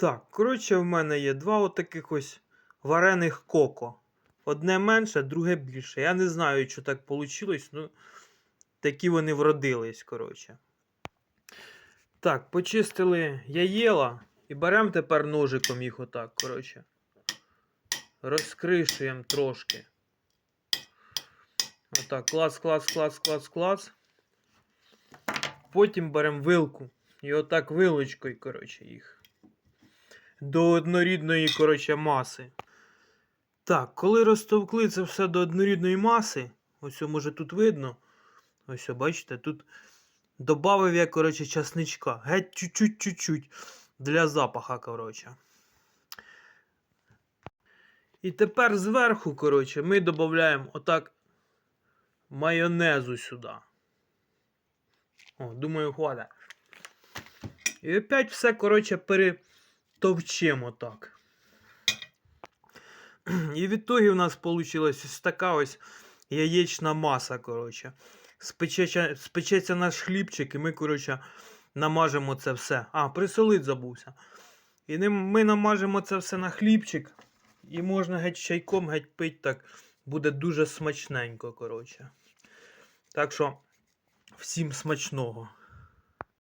Так, коротше, в мене є два отаких ось варених коко. Одне менше, друге більше. Я не знаю, що так вийшло, ну такі вони вродились, коротше. Так, почистили яєла і беремо тепер ножиком їх отак, коротше. Розкришуємо трошки. Отак, клац, клац, клац, клац, клац. Потім беремо вилку. І отак вилочкою, коротше, їх. До однорідної, коротше, маси. Так, коли розтовкли це все до однорідної маси, ось може тут видно. Ось, бачите, тут додав я, коротше, часничка. Геть чуть-чуть-чуть для запаха, коротше. І тепер зверху, коротше, ми додаємо отак майонезу сюди. О, думаю, хватить. І опять все, коротше, перетовчимо так. І в ітогі у нас вийшла ось така ось яєчна маса, коротше. Спечеться, спечеться наш хлібчик, і ми, коротше, намажемо це все. А, присолить забувся. І ми намажемо це все на хлібчик. І можна геть чайком, геть пить так. Буде дуже смачненько, коротше. Так що, всім смачного.